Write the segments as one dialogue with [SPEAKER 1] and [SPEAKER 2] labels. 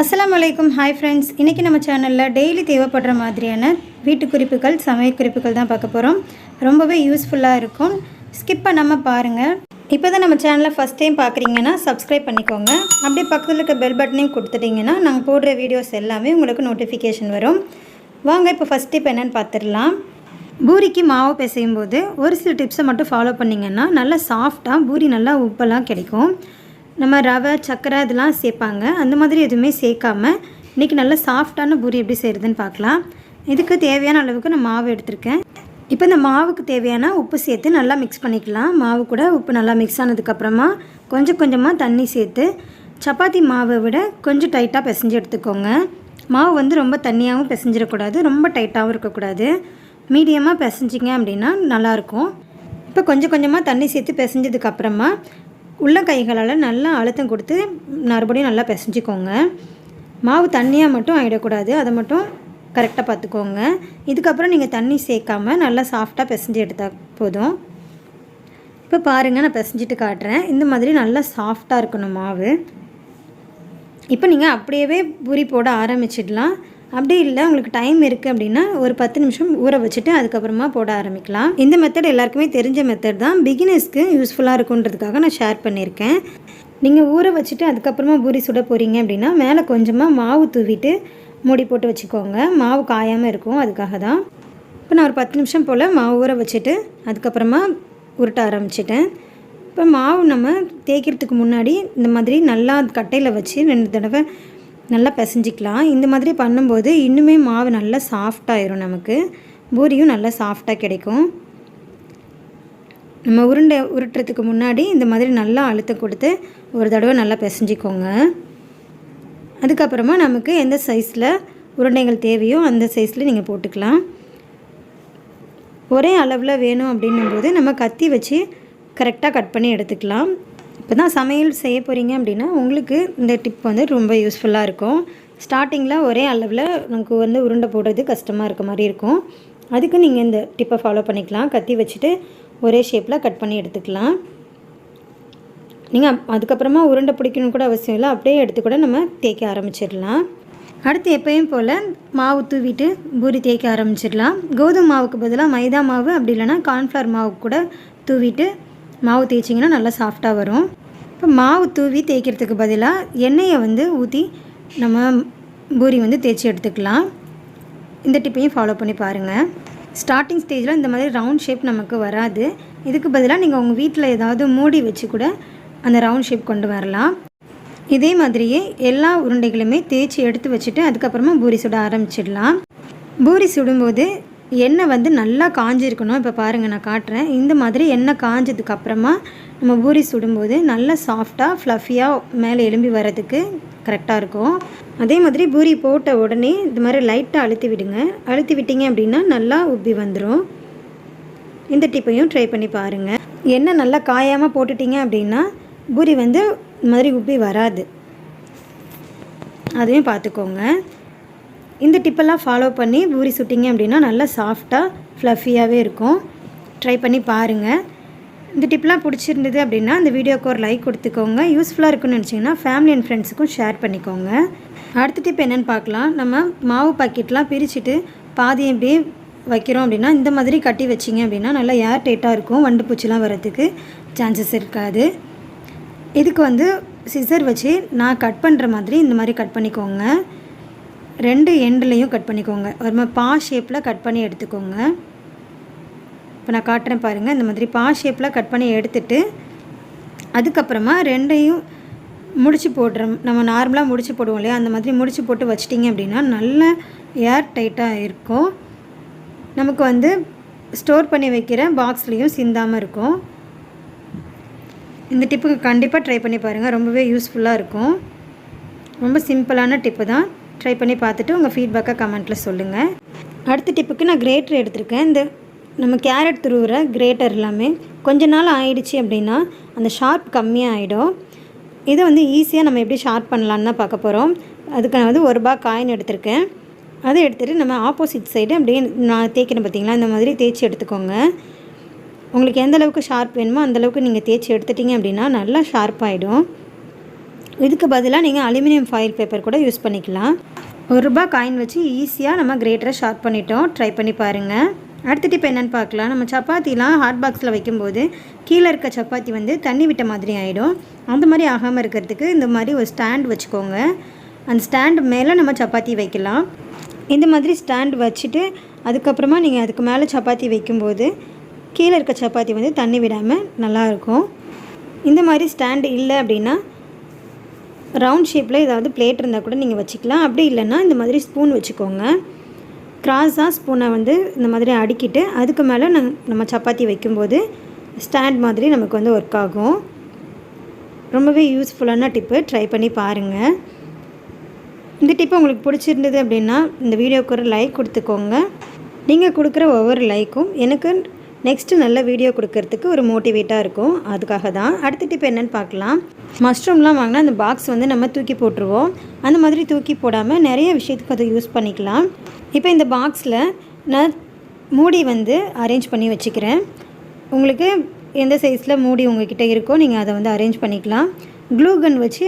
[SPEAKER 1] அஸ்ஸலாமு அலைக்கும் hi friends. இன்றைக்கி நம்ம சேனலில் டெய்லி தேவைப்படுற மாதிரியான வீட்டு குறிப்புகள் சமையல் குறிப்புகள் தான் பார்க்க போகிறோம் ரொம்பவே யூஸ்ஃபுல்லாக இருக்கும். ஸ்கிப் பண்ணாமல் பாருங்கள் இப்போ தான் நம்ம சேனலை ஃபஸ்ட் டைம் பார்க்குறீங்கன்னா சப்ஸ்கிரைப் பண்ணிக்கோங்க. அப்படியே பக்கத்தில் இருக்க பெல் பட்டனையும் கொடுத்துட்டிங்கன்னா நாங்கள் போடுற வீடியோஸ் எல்லாமே உங்களுக்கு நோட்டிஃபிகேஷன் வரும். வாங்க இப்போ ஃபஸ்ட் டிப் என்னென்னு பார்த்துடலாம் பூரிக்கு மாவு பிசையும் போது ஒரு சில டிப்ஸை மட்டும் ஃபாலோ பண்ணிங்கன்னா நல்லா சாஃப்டாக பூரி நல்லா உப்பெல்லாம் கிடைக்கும். நம்ம ரவை சர்க்கரை இதெல்லாம் சேர்ப்பாங்க. அந்த மாதிரி எதுவுமே சேர்க்காம இன்றைக்கி நல்லா சாஃப்டான பூரி எப்படி செய்கிறதுன்னு பார்க்கலாம். இதுக்கு தேவையான அளவுக்கு நான் மாவு எடுத்திருக்கேன். இப்போ இந்த மாவுக்கு தேவையான உப்பு சேர்த்து நல்லா மிக்ஸ் பண்ணிக்கலாம். மாவு கூட உப்பு நல்லா மிக்ஸ் ஆனதுக்கப்புறமா கொஞ்சம் கொஞ்சமாக தண்ணி சேர்த்து சப்பாத்தி மாவை விட கொஞ்சம் டைட்டாக பிசைஞ்சு எடுத்துக்கோங்க. மாவு வந்து ரொம்ப தண்ணியாகவும் பிசைஞ்சிடக்கூடாது ரொம்ப டைட்டாகவும் இருக்கக்கூடாது. மீடியமாக பிசைஞ்சிங்க அப்படின்னா நல்லாயிருக்கும் இப்போ கொஞ்சம் கொஞ்சமாக தண்ணி சேர்த்து பிசைஞ்சதுக்கப்புறமா உள்ள கைகளால் நல்லா அழுத்தம் கொடுத்து மறுபடியும் நல்லா பிசைஞ்சிக்கோங்க. மாவு தண்ணியாக மட்டும் ஆகிடக்கூடாது அதை மட்டும் கரெக்டாக பார்த்துக்கோங்க. இதுக்கப்புறம் நீங்கள் தண்ணி சேர்க்காம நல்லா சாஃப்டாக பிசைஞ்சு எடுத்தால் போதும். இப்போ பாருங்கள் நான் பிசைஞ்சிட்டு காட்டுறேன். இந்த மாதிரி நல்லா சாஃப்டாக இருக்கணும் மாவு. இப்போ நீங்கள் அப்படியே பூரி போட ஆரம்பிச்சிடலாம். அப்படி இல்லை உங்களுக்கு டைம் இருக்குது அப்படின்னா ஒரு பத்து நிமிஷம் ஊற வச்சுட்டு அதுக்கப்புறமா போட ஆரம்பிக்கலாம். இந்த மெத்தட் எல்லாருக்குமே தெரிஞ்ச மெத்தட் தான். பிகினர்ஸ்க்கு யூஸ்ஃபுல்லாக இருக்குன்றதுக்காக நான் ஷேர் பண்ணியிருக்கேன். நீங்கள் ஊற வச்சுட்டு அதுக்கப்புறமா பூரி சுட போகிறீங்க அப்படின்னா மேலே கொஞ்சமாக மாவு தூவிட்டு மூடி போட்டு வச்சுக்கோங்க. மாவு காயாமல் இருக்கும் அதுக்காக தான். இப்போ நான் ஒரு பத்து நிமிஷம் போல் மாவு ஊற வச்சுட்டு அதுக்கப்புறமா உருட்ட ஆரம்பிச்சிட்டேன். இப்போ மாவு நம்ம தேய்க்கிறதுக்கு முன்னாடி இந்த மாதிரி நல்லா கட்டையில் வச்சு ரெண்டு தடவை நல்லா பிசைஞ்சிக்கலாம். இந்த மாதிரி பண்ணும்போது இன்னுமே மாவு நல்லா சாஃப்டாயிரும் நமக்கு. பூரியும் நல்லா சாஃப்டாக கிடைக்கும். நம்ம உருண்டை உருட்டுறதுக்கு முன்னாடி இந்த மாதிரி நல்லா அழுத்தம் கொடுத்து ஒரு தடவை நல்லா பிசைஞ்சிக்கோங்க. அதுக்கப்புறமா நமக்கு எந்த சைஸில் உருண்டைகள் தேவையோ அந்த சைஸில் நீங்கள் போட்டுக்கலாம். ஒரே அளவில் வேணும் அப்படின்னும் போது நம்ம கத்தி வச்சு கரெக்டாக கட் பண்ணி எடுத்துக்கலாம். இப்போ தான் சமையல் செய்ய போகிறீங்க அப்படின்னா உங்களுக்கு இந்த டிப் வந்து ரொம்ப யூஸ்ஃபுல்லாக இருக்கும். ஸ்டார்டிங்கில் ஒரே அளவில் நமக்கு வந்து உருண்டை போடுறது கஷ்டமாக இருக்க மாதிரி இருக்கும். அதுக்கு நீங்கள் இந்த டிப்பை ஃபாலோ பண்ணிக்கலாம். கத்தி வச்சுட்டு ஒரே ஷேப்பில் கட் பண்ணி எடுத்துக்கலாம். நீங்கள் அதுக்கப்புறமா உருண்டை பிடிக்கணும் கூட அவசியம் இல்லை. அப்படியே எடுத்து கூட நம்ம தேய்க்க ஆரம்பிச்சிடலாம். அடுத்து எப்பயும் போல் மாவு தூவிட்டு பூரி தேய்க்க ஆரம்பிச்சிடலாம். கோதுமை மாவுக்கு பதிலாக மைதா மாவு அப்படி இல்லைன்னா கார்ன்ஃப்ளவர் மாவு கூட தூவிட்டு மாவு தேய்ச்சிங்கன்னா நல்லா சாஃப்டாக வரும். இப்போ மாவு தூவி தேய்க்கிறதுக்கு பதிலாக எண்ணெயை வந்து ஊற்றி நம்ம பூரி வந்து தேய்ச்சி எடுத்துக்கலாம். இந்த டிப்பையும் ஃபாலோ பண்ணி பாருங்கள் ஸ்டார்டிங் ஸ்டேஜில் இந்த மாதிரி ரவுண்ட் ஷேப் நமக்கு வராது. இதுக்கு பதிலாக நீங்கள் உங்கள் வீட்டில் ஏதாவது மூடி வச்சு கூட அந்த ரவுண்ட் ஷேப் கொண்டு வரலாம். இதே மாதிரியே எல்லா உருண்டைகளுமே தேய்ச்சி எடுத்து வச்சுட்டு அதுக்கப்புறமா பூரி சுட ஆரம்பிச்சிடலாம். பூரி சுடும்போது எண்ணெய் வந்து நல்லா காஞ்சிருக்கணும். இப்போ பாருங்கள் நான் காட்டுறேன். இந்த மாதிரி எண்ணெய் காஞ்சதுக்கப்புறமா நம்ம பூரி சுடும்போது நல்லா சாஃப்டாக ஃப்ளஃபியாக மேலே எலும்பி வர்றதுக்கு கரெக்டாக இருக்கும். அதே மாதிரி பூரி போட்ட உடனே இது மாதிரி லைட்டாக அழுத்தி விடுங்க. அழுத்தி விட்டீங்க அப்படின்னா நல்லா உப்பி வந்துடும் இந்த டிப்பையும் ட்ரை பண்ணி பாருங்கள் எண்ணெய் நல்லா காயாமல் போட்டுட்டீங்க அப்படின்னா பூரி வந்து இந்த மாதிரி உப்பி வராது. அதையும் பார்த்துக்கோங்க. இந்த டிப்பெல்லாம் ஃபாலோ பண்ணி பூரி சுட்டிங்க அப்படின்னா நல்லா சாஃப்டாக ஃப்ளஃபியாகவே இருக்கும். ட்ரை பண்ணி பாருங்கள் இந்த டிப்லாம் பிடிச்சிருந்தது அப்படின்னா இந்த வீடியோக்கு ஒரு லைக் கொடுத்துக்கோங்க. யூஸ்ஃபுல்லாக இருக்குன்னு நினச்சிங்கன்னா ஃபேமிலி அண்ட் ஃப்ரெண்ட்ஸுக்கும் ஷேர் பண்ணிக்கோங்க. அடுத்த டிப் என்னென்னு பார்க்கலாம். நம்ம மாவு பாக்கெட்லாம் பிரிச்சுட்டு பாதி அப்படியே வைக்கிறோம் அப்படின்னா இந்த மாதிரி கட்டி வச்சிங்க அப்படின்னா நல்லா ஏர் டைட்டாக இருக்கும். வண்டு பூச்சிலாம் வரதுக்கு சான்சஸ் இருக்காது. இதுக்கு வந்து சிசர் வச்சு நான் கட் பண்ணுற மாதிரி இந்த மாதிரி கட் பண்ணிக்கோங்க. ரெண்டு எண்ட்லேயும் கட் பண்ணிக்கோங்க. ஒரு மாதிரி பா ஷேப்பில் கட் பண்ணி எடுத்துக்கோங்க. இப்போ நான் காட்டுறேன் பாருங்கள் இந்த மாதிரி பா ஷேப்பில் கட் பண்ணி எடுத்துட்டு அதுக்கப்புறமா ரெண்டையும் முடிச்சு போடுறோம் நம்ம நார்மலாக முடிச்சு போடுவோம் இல்லையா? அந்த மாதிரி முடிச்சு போட்டு வச்சிட்டிங்க அப்படின்னா நல்ல ஏர் டைட்டாக இருக்கும். நமக்கு வந்து ஸ்டோர் பண்ணி வைக்கிற பாக்ஸ்லேயும் சிந்தாமல் இருக்கும். இந்த டிப்புக்கு கண்டிப்பாக ட்ரை பண்ணி பாருங்கள் ரொம்பவே யூஸ்ஃபுல்லாக இருக்கும். ரொம்ப சிம்பிளான டிப்பு தான். ட்ரை பண்ணி பார்த்துட்டு உங்கள் ஃபீட்பேக்கை கமெண்ட்டில் சொல்லுங்கள் அடுத்த டிப்புக்கு நான் கிரேட்டர் எடுத்திருக்கேன். இந்த நம்ம கேரட் துருவுற கிரேட்டர் எல்லாமே கொஞ்ச நாள் ஆயிடுச்சு அப்படின்னா அந்த ஷார்ப் கம்மியாக ஆகிடும் இதை வந்து ஈஸியாக நம்ம எப்படி ஷார்ப் பண்ணலான்னு தான் பார்க்க போகிறோம் அதுக்கு நான் வந்து ஒரு ரூபா காயின் எடுத்திருக்கேன். அதை எடுத்துகிட்டு நம்ம ஆப்போசிட் சைடு அப்படியே நான் தேய்க்கிறேன் பார்த்தீங்களா? இந்த மாதிரி தேய்ச்சி எடுத்துக்கோங்க. உங்களுக்கு எந்த அளவுக்கு ஷார்ப் வேணுமோ அந்த அளவுக்கு நீங்கள் தேய்ச்சி எடுத்துட்டிங்க அப்படின்னா நல்லா ஷார்ப் ஆகிடும் இதுக்கு பதிலாக நீங்கள் அலுமினியம் ஃபாயில் பேப்பர் கூட யூஸ் பண்ணிக்கலாம். ஒரு ரூபாய் காயின் வச்சு ஈஸியாக நம்ம கிரேட்டரை ஷார்ப் பண்ணிட்டோம். ட்ரை பண்ணி பாருங்கள் அடுத்த டிப் என்னென்னு பார்க்கலாம். நம்ம சப்பாத்திலாம் ஹாட் பாக்ஸில் வைக்கும்போது கீழே இருக்க சப்பாத்தி வந்து தண்ணி விட்ட மாதிரி ஆகிடும் அந்த மாதிரி ஆகாமல் இருக்கிறதுக்கு இந்த மாதிரி ஒரு ஸ்டாண்ட் வச்சுக்கோங்க. அந்த ஸ்டாண்ட் மேலே நம்ம சப்பாத்தி வைக்கலாம். இந்த மாதிரி ஸ்டாண்ட் வச்சுட்டு அதுக்கப்புறமா நீங்கள் அதுக்கு மேலே சப்பாத்தி வைக்கும்போது கீழே இருக்க சப்பாத்தி வந்து தண்ணி விடாமல் நல்லாயிருக்கும் இந்த மாதிரி ஸ்டாண்டு இல்லை அப்படின்னா ரவுண்ட் ஷேப்பில் ஏதாவது பிளேட் இருந்தால் கூட நீங்கள் வச்சுக்கலாம். அப்படி இல்லைன்னா இந்த மாதிரி ஸ்பூன் வச்சுக்கோங்க. கிராஸாக ஸ்பூனை வந்து இந்த மாதிரி அடுக்கிட்டு அதுக்கு மேலே நம்ம சப்பாத்தி வைக்கும்போது ஸ்டாண்ட் மாதிரி நமக்கு வந்து ஒர்க் ஆகும். ரொம்பவே யூஸ்ஃபுல்லான டிப்பு ட்ரை பண்ணி பாருங்கள் இந்த டிப்பு உங்களுக்கு பிடிச்சிருந்தது அப்படின்னா இந்த வீடியோவுக்கு ஒரு லைக் கொடுத்துக்கோங்க. நீங்கள் கொடுக்குற ஒவ்வொரு லைக்கும் எனக்கு நெக்ஸ்ட்டு நல்ல வீடியோ கொடுக்கறதுக்கு ஒரு மோட்டிவேட்டாக இருக்கும். அதுக்காக தான் அடுத்த டிப் என்னென்னு பார்க்கலாம். மஷ்ரூம்லாம் வாங்கினா அந்த பாக்ஸ் வந்து நம்ம தூக்கி போட்டுருவோம். அந்த மாதிரி தூக்கி போடாமல் நிறைய விஷயத்துக்கு அதை யூஸ் பண்ணிக்கலாம். இப்போ இந்த பாக்ஸில் நான் மூடி வந்து அரேஞ்ச் பண்ணி வச்சுக்கிறேன். உங்களுக்கு எந்த சைஸில் மூடி உங்ககிட்ட இருக்கோ நீங்கள் அதை வந்து அரேஞ்ச் பண்ணிக்கலாம். க்ளூ கன் வச்சு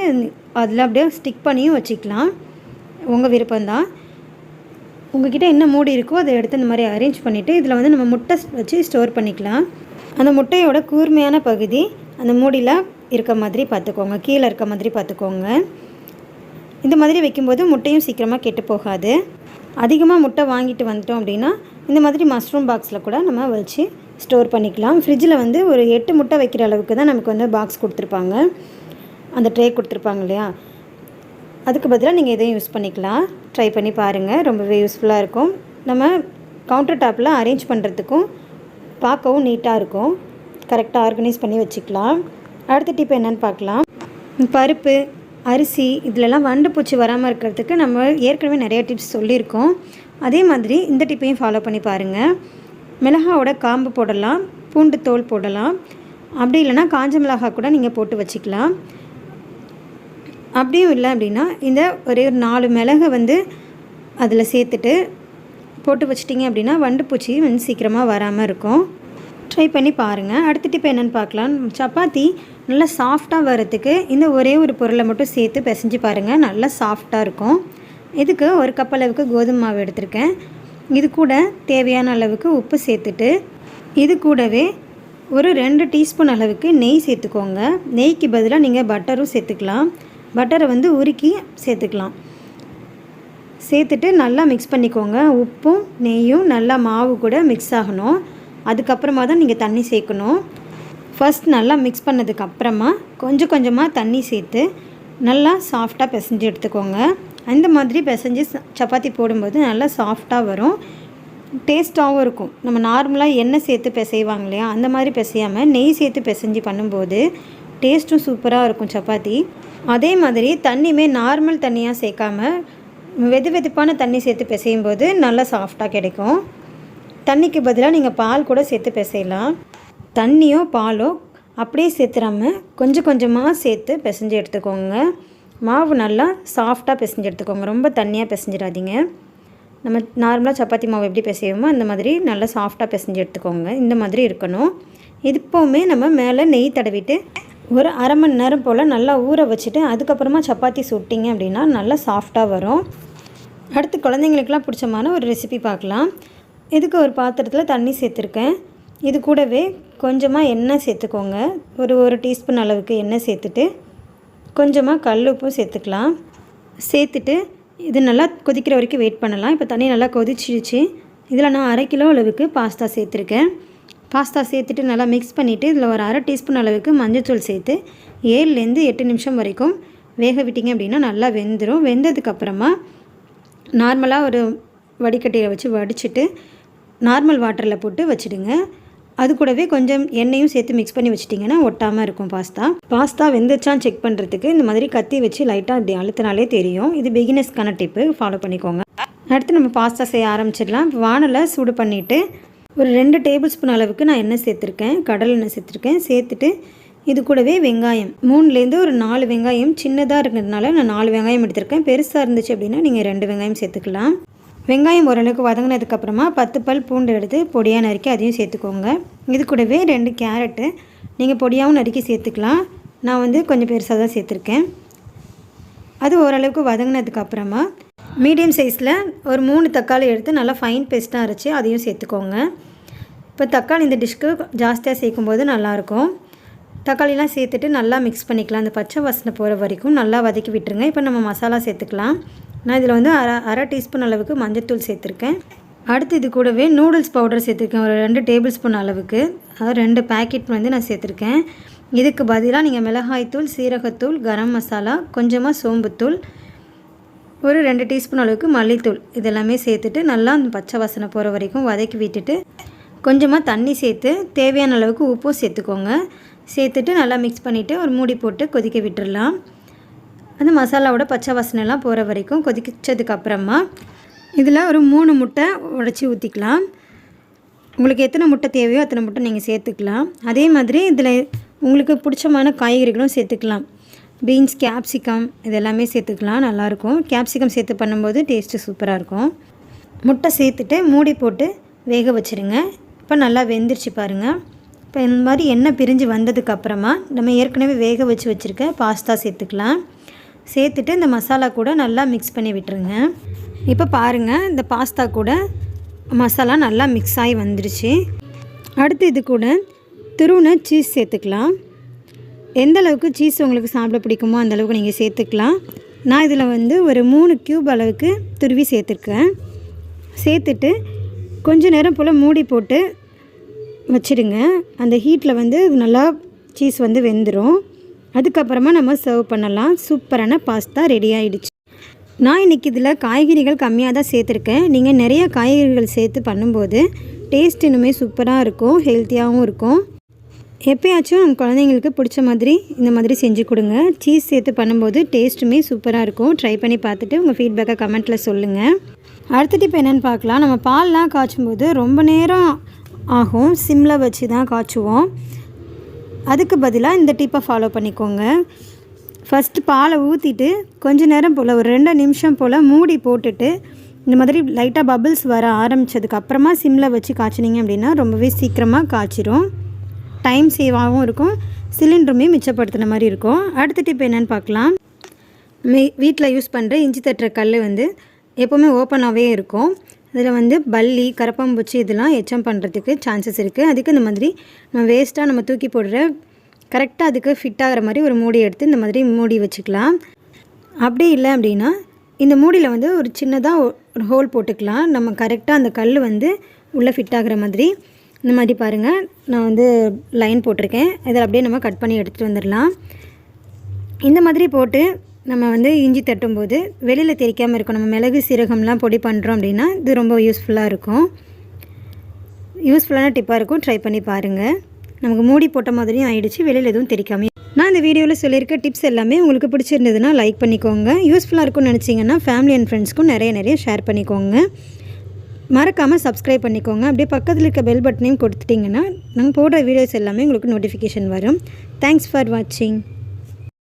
[SPEAKER 1] அதில் அப்படியே ஸ்டிக் பண்ணியும் வச்சுக்கலாம். உங்கள் விருப்பம்தான். உங்ககிட்ட என்ன மூடி இருக்கோ அதை எடுத்து இந்த மாதிரி அரேஞ்ச் பண்ணிவிட்டு இதில் வந்து நம்ம முட்டை வச்சு ஸ்டோர் பண்ணிக்கலாம். அந்த முட்டையோட கூர்மையான பகுதி அந்த மூடியில் இருக்க மாதிரி பார்த்துக்கோங்க. கீழே இருக்க மாதிரி பார்த்துக்கோங்க. இந்த மாதிரி வைக்கும்போது முட்டையும் சீக்கிரமாக கெட்டு போகாது. அதிகமாக முட்டை வாங்கிட்டு வந்துட்டோம் அப்படின்னா இந்த மாதிரி மஷ்ரூம் பாக்ஸில் கூட நம்ம வச்சு ஸ்டோர் பண்ணிக்கலாம். ஃப்ரிட்ஜில் வந்து ஒரு எட்டு முட்டை வைக்கிற அளவுக்கு தான் நமக்கு வந்து பாக்ஸ் கொடுத்துருப்பாங்க. அந்த ட்ரே கொடுத்துருப்பாங்க இல்லையா? அதுக்கு பதிலாக நீங்கள் இதையும் யூஸ் பண்ணிக்கலாம். ட்ரை பண்ணி பாருங்கள் ரொம்பவே யூஸ்ஃபுல்லாக இருக்கும். நம்ம கவுண்டர் டாப்பில் அரேஞ்ச் பண்ணுறதுக்கும் பார்க்கவும் நீட்டாக இருக்கும். கரெக்டாக ஆர்கனைஸ் பண்ணி வச்சுக்கலாம். அடுத்த டிப் என்னென்னு பார்க்கலாம். பருப்பு அரிசி இதிலெல்லாம் வண்டு பூச்சி வராமல் இருக்கிறதுக்கு நம்ம ஏற்கனவே நிறைய டிப்ஸ் சொல்லியிருக்கோம். அதே மாதிரி இந்த டிப்பையும் ஃபாலோ பண்ணி பாருங்கள் மிளகாவோட காம்பு போடலாம். பூண்டு தோல் போடலாம். அப்படி இல்லைனா காஞ்ச மிளகா கூட நீங்கள் போட்டு வச்சுக்கலாம். அப்படியும் இல்லை அப்படின்னா இந்த ஒரே ஒரு நாலு மிளகை வந்து அதில் சேர்த்துட்டு போட்டு வச்சிட்டிங்க அப்படின்னா வண்டு பூச்சி வந்து சீக்கிரமாக வராமல் இருக்கும். ட்ரை பண்ணி பாருங்கள் அடுத்துட்டு இப்போ என்னென்னு பார்க்கலாம். சப்பாத்தி நல்லா சாஃப்டாக வரத்துக்கு இந்த ஒரே ஒரு பொருளை மட்டும் சேர்த்து பிசைஞ்சு பாருங்கள் நல்லா சாஃப்டாக இருக்கும். இதுக்கு ஒரு கப் அளவுக்கு கோதுமை மாவு எடுத்திருக்கேன். இது கூட தேவையான அளவுக்கு உப்பு சேர்த்துட்டு இது கூடவே ஒரு ரெண்டு டீஸ்பூன் அளவுக்கு நெய் சேர்த்துக்கோங்க. நெய்க்கு பதிலாக நீங்கள் பட்டரும் சேர்த்துக்கலாம். பட்டரை வந்து உருக்கி சேர்த்துக்கலாம். சேர்த்துட்டு நல்லா மிக்ஸ் பண்ணிக்கோங்க. உப்பும் நெய்யும் நல்லா மாவு கூட மிக்ஸ் ஆகணும். அதுக்கப்புறமா தான் நீங்கள் தண்ணி சேர்க்கணும். ஃபஸ்ட் நல்லா மிக்ஸ் பண்ணதுக்கப்புறமா கொஞ்சம் கொஞ்சமாக தண்ணி சேர்த்து நல்லா சாஃப்டாக பிசைஞ்சு எடுத்துக்கோங்க. அந்த மாதிரி பிசைஞ்சு சப்பாத்தி போடும்போது நல்லா சாஃப்டாக வரும். டேஸ்ட்டாகவும் இருக்கும். நம்ம நார்மலாக எண்ணெய் சேர்த்து பிசைவாங்க இல்லையா? அந்த மாதிரி பிசையாமல் நெய் சேர்த்து பிசைஞ்சு பண்ணும்போது டேஸ்ட்டும் சூப்பராக இருக்கும் சப்பாத்தி. அதே மாதிரி தண்ணியுமே நார்மல் தண்ணியாக சேர்க்காம வெது வெதுப்பான தண்ணி சேர்த்து பிசையும் போது நல்லா சாஃப்டாக கிடைக்கும். தண்ணிக்கு பதிலாக நீங்கள் பால் கூட சேர்த்து பிசையலாம். தண்ணியோ பாலோ அப்படியே சேர்த்துறாம கொஞ்சம் கொஞ்சமாக சேர்த்து பிசைஞ்சு எடுத்துக்கோங்க. மாவு நல்லா சாஃப்டாக பிசைஞ்சு எடுத்துக்கோங்க. ரொம்ப தண்ணியாக பிசைஞ்சிடாதீங்க. நம்ம நார்மலாக சப்பாத்தி மாவு எப்படி பிசைவோமோ அந்த மாதிரி நல்லா சாஃப்டாக பிசைஞ்சு எடுத்துக்கோங்க. இந்த மாதிரி இருக்கணும். இப்போவுமே நம்ம மேலே நெய் தடவிட்டு ஒரு அரை மணி நேரம் போல் நல்லா ஊற வச்சுட்டு அதுக்கப்புறமா சப்பாத்தி சுட்டிங்க அப்படின்னா நல்லா சாஃப்டாக வரும். அடுத்து குழந்தைங்களுக்குலாம் பிடிச்சமான ஒரு ரெசிபி பார்க்கலாம். இதுக்கு ஒரு பாத்திரத்தில் தண்ணி சேர்த்துருக்கேன். இது கூடவே கொஞ்சமாக எண்ணெய் சேர்த்துக்கோங்க. ஒரு ஒரு டீஸ்பூன் அளவுக்கு எண்ணெய் சேர்த்துட்டு கொஞ்சமாக கல் உப்பும் சேர்த்துக்கலாம். சேர்த்துட்டு இது நல்லா கொதிக்கிற வரைக்கும் வெயிட் பண்ணலாம். இப்போ தண்ணி நல்லா கொதிச்சிடுச்சு இதில் நான் அரை கிலோ அளவுக்கு பாஸ்தா சேர்த்துருக்கேன். பாஸ்தா சேர்த்துட்டு நல்லா மிக்ஸ் பண்ணிவிட்டு இதில் ஒரு அரை டீஸ்பூன் அளவுக்கு மஞ்சள்தூள் சேர்த்து ஏழுலேருந்து எட்டு நிமிஷம் வரைக்கும் வேக விட்டிங்க அப்படின்னா நல்லா வெந்துடும் வெந்ததுக்கப்புறமா நார்மலாக ஒரு வடிகட்டியை வச்சு வடிச்சிட்டு நார்மல் வாட்டரில் போட்டு வச்சுடுங்க. அது கூடவே கொஞ்சம் எண்ணெயும் சேர்த்து மிக்ஸ் பண்ணி வச்சிட்டிங்கன்னா ஒட்டாமல் இருக்கும் பாஸ்தா. பாஸ்தா வெந்துச்சான்னு செக் பண்ணுறதுக்கு இந்த மாதிரி கத்தி வச்சு லைட்டாக அப்படி அழுத்தினாலே தெரியும். இது பிகினஸ்க்கான டிப்பு ஃபாலோ பண்ணிக்கோங்க. அடுத்து நம்ம பாஸ்தா செய்ய ஆரம்பிச்சிடலாம். வானலை சூடு பண்ணிவிட்டு ஒரு ரெண்டு டேபிள் ஸ்பூன் அளவுக்கு நான் எண்ணெய் சேர்த்துருக்கேன் கடல் எண்ணெய் சேர்த்துருக்கேன் சேர்த்துட்டு இது கூடவே வெங்காயம். மூணுலேருந்து ஒரு நாலு வெங்காயம் சின்னதாக இருக்கிறதுனால நான் நாலு வெங்காயம் எடுத்திருக்கேன். பெருசாக இருந்துச்சு அப்படின்னா நீங்கள் ரெண்டு வெங்காயம் சேர்த்துக்கலாம். வெங்காயம் ஓரளவுக்கு வதங்கினதுக்கப்புறமா பத்து பல் பூண்டு எடுத்து பொடியாக நறுக்கி அதையும் சேர்த்துக்கோங்க. இது கூடவே ரெண்டு கேரட்டு நீங்கள் பொடியாகவும் நறுக்கி சேர்த்துக்கலாம். நான் வந்து கொஞ்சம் பெருசாக தான் சேர்த்துருக்கேன். அது ஓரளவுக்கு வதங்கினதுக்கப்புறமா மீடியம் சைஸில் ஒரு மூணு தக்காளி எடுத்து நல்லா ஃபைன் பேஸ்ட்டாக அரைச்சி அதையும் சேர்த்துக்கோங்க. இப்போ தக்காளி இந்த டிஷ்க்கு ஜாஸ்தியாக சேர்க்கும்போது நல்லாயிருக்கும். தக்காளிலாம் சேர்த்துட்டு நல்லா மிக்ஸ் பண்ணிக்கலாம். அந்த பச்சை வாசனை போகிற வரைக்கும் நல்லா வதக்கி விட்டுருங்க. இப்போ நம்ம மசாலா சேர்த்துக்கலாம். நான் இதில் வந்து அரை அரை டீஸ்பூன் அளவுக்கு மஞ்சத்தூள் சேர்த்துருக்கேன். அடுத்து இது கூடவே நூடுல்ஸ் பவுடர் சேர்த்துருக்கேன். ஒரு ரெண்டு டேபிள் ஸ்பூன் அளவுக்கு. அதாவது ரெண்டு பேக்கெட் வந்து நான் சேர்த்துருக்கேன். இதுக்கு பதிலாக நீங்கள் மிளகாய்த்தூள் சீரகத்தூள் கரம் மசாலா கொஞ்சமாக சோம்புத்தூள் ஒரு ரெண்டு டீஸ்பூன் அளவுக்கு மல்லித்தூள் இதெல்லாமே சேர்த்துட்டு நல்லா அந்த பச்சை வாசனை போகிற வரைக்கும் வதக்கி விட்டுட்டு கொஞ்சமாக தண்ணி சேர்த்து தேவையான அளவுக்கு உப்பும் சேர்த்துக்கோங்க. சேர்த்துட்டு நல்லா மிக்ஸ் பண்ணிவிட்டு ஒரு மூடி போட்டு கொதிக்க விட்டுடலாம் அந்த மசாலாவோட பச்சை வாசனைலாம் போகிற வரைக்கும் கொதிச்சதுக்கப்புறமா இதில் ஒரு மூணு முட்டை உடச்சி ஊற்றிக்கலாம் உங்களுக்கு எத்தனை முட்டை தேவையோ அத்தனை முட்டை நீங்கள் சேர்த்துக்கலாம். அதே மாதிரி இதில் உங்களுக்கு பிடிச்சமான காய்கறிகளும் சேர்த்துக்கலாம். பீன்ஸ் கேப்சிகம் இதெல்லாமே சேர்த்துக்கலாம் நல்லாயிருக்கும். கேப்சிகம் சேர்த்து பண்ணும்போது டேஸ்ட்டு சூப்பராக இருக்கும். முட்டை சேர்த்துட்டு மூடி போட்டு வேக வச்சுருங்க. இப்போ நல்லா வெந்துருச்சு பாருங்கள் இப்போ இந்த மாதிரி எண்ணெய் பிரிஞ்சு வந்ததுக்கப்புறமா நம்ம ஏற்கனவே வேக வச்சு வச்சுருக்க பாஸ்தா சேர்த்துக்கலாம். சேர்த்துட்டு இந்த மசாலா கூட நல்லா மிக்ஸ் பண்ணி விட்டுருங்க. இப்போ பாருங்கள் இந்த பாஸ்தா கூட மசாலா நல்லா மிக்ஸ் ஆகி வந்துருச்சு. அடுத்து இது கூட துருவின சீஸ் சேர்த்துக்கலாம். எந்த அளவுக்கு சீஸ் உங்களுக்கு சாப்பிட பிடிக்குமோ அந்த அளவுக்கு நீங்கள் சேர்த்துக்கலாம். நான் இதில் வந்து ஒரு மூணு க்யூப் அளவுக்கு துருவி சேர்த்துருக்கேன். சேர்த்துட்டு கொஞ்ச நேரம் போல் மூடி போட்டு வச்சிடுங்க. அந்த ஹீட்டில் வந்து நல்லா சீஸ் வந்து வெந்துடும் அதுக்கப்புறமா நம்ம சர்வ் பண்ணலாம். சூப்பரான பாஸ்தா ரெடி ஆகிடுச்சு நான் இன்றைக்கி இதில் காய்கறிகள் கம்மியாக தான் சேர்த்துருக்கேன். நீங்கள் நிறைய காய்கறிகள் சேர்த்து பண்ணும்போது டேஸ்ட் இன்னுமே சூப்பராக இருக்கும் ஹெல்த்தியாகவும் இருக்கும். எப்பயாச்சும் குழந்தைங்களுக்கு பிடிச்ச மாதிரி இந்த மாதிரி செஞ்சு கொடுங்க. சீஸ் சேர்த்து பண்ணும்போது டேஸ்ட்டுமே சூப்பராக இருக்கும். ட்ரை பண்ணி பார்த்துட்டு உங்கள் ஃபீட்பேக்கை கமெண்ட்டில் சொல்லுங்கள் அடுத்த இப்போ என்னென்னு பார்க்கலாம். நம்ம பால்லாம் காய்ச்சும் போது ரொம்ப நேரம் ஆகும். சிம்மில் வச்சு தான் காய்ச்சுவோம். அதுக்கு பதிலாக இந்த டிப்பை ஃபாலோ பண்ணிக்கோங்க. ஃபஸ்ட்டு பாலை ஊற்றிட்டு கொஞ்ச நேரம் போல் ஒரு ரெண்டு நிமிஷம் போல் மூடி போட்டுட்டு இந்த மாதிரி லைட்டாக பபிள்ஸ் வர ஆரம்பித்ததுக்கு அப்புறமா சிம்மில் வச்சு காய்ச்சினீங்க அப்படின்னா ரொம்பவே சீக்கிரமாக காய்ச்சிரும். டைம் சேவாகவும் இருக்கும் சிலிண்டருமே மிச்சப்படுத்தின மாதிரி இருக்கும். அடுத்த டிப் என்னென்னு பார்க்கலாம். மீ வீட்டில் யூஸ் பண்ணுற இஞ்சி தட்டுற கல் வந்து எப்போவுமே ஓப்பனாகவே இருக்கும். இதில் வந்து பல்லி கரப்பாம்பூச்சி இதெல்லாம் எச்சம் பண்ணுறதுக்கு சான்சஸ் இருக்குது அதுக்கு இந்த மாதிரி நம்ம வேஸ்ட்டாக நம்ம தூக்கி போடுற கரெக்டாக அதுக்கு ஃபிட் ஆகிற மாதிரி ஒரு மூடி எடுத்து இந்த மாதிரி மூடி வச்சுக்கலாம். அப்படி இல்லை அப்படின்னா இந்த மூடியில் வந்து ஒரு சின்னதாக ஒரு ஹோல் போட்டுக்கலாம். நம்ம கரெக்டாக அந்த கல் வந்து உள்ளே ஃபிட் ஆகிற மாதிரி. இந்த மாதிரி பாருங்கள் நான் வந்து லைன் போட்டிருக்கேன். இதில் அப்படியே நம்ம கட் பண்ணி எடுத்துகிட்டு வந்துடலாம். இந்த மாதிரி போட்டு நம்ம வந்து இஞ்சி தட்டும்போது வெளியில் தெரிக்காமல் இருக்கும் நம்ம மிளகு சீரகம்லாம் பொடி பண்ணுறோம் அப்படின்னா இது ரொம்ப யூஸ்ஃபுல்லாக இருக்கும். யூஸ்ஃபுல்லான டிப்பாக இருக்கும். ட்ரை பண்ணி பாருங்கள் நமக்கு மூடி போட்ட மாதிரியும் ஆயிடுச்சு. வெளியில் எதுவும் தெரிக்காமல் நான் இந்த வீடியோவில் சொல்லியிருக்க டிப்ஸ் எல்லாமே உங்களுக்கு பிடிச்சிருந்ததுன்னா லைக் பண்ணிக்கோங்க. யூஸ்ஃபுல்லாக இருக்கும்னு நினச்சிங்கன்னா ஃபேமிலி அண்ட் ஃப்ரெண்ட்ஸ்க்கும் நிறைய நிறைய ஷேர் பண்ணிக்கோங்க. மறக்காமல் சப்ஸ்கிரைப் பண்ணிக்கோங்க. அப்படியே பக்கத்தில் இருக்க பெல் பட்டனையும் கொடுத்துட்டிங்கன்னா நாங்கள் போடுற வீடியோஸ் எல்லாமே உங்களுக்கு நோட்டிஃபிகேஷன் வரும். தேங்க்ஸ் ஃபார் வாட்சிங்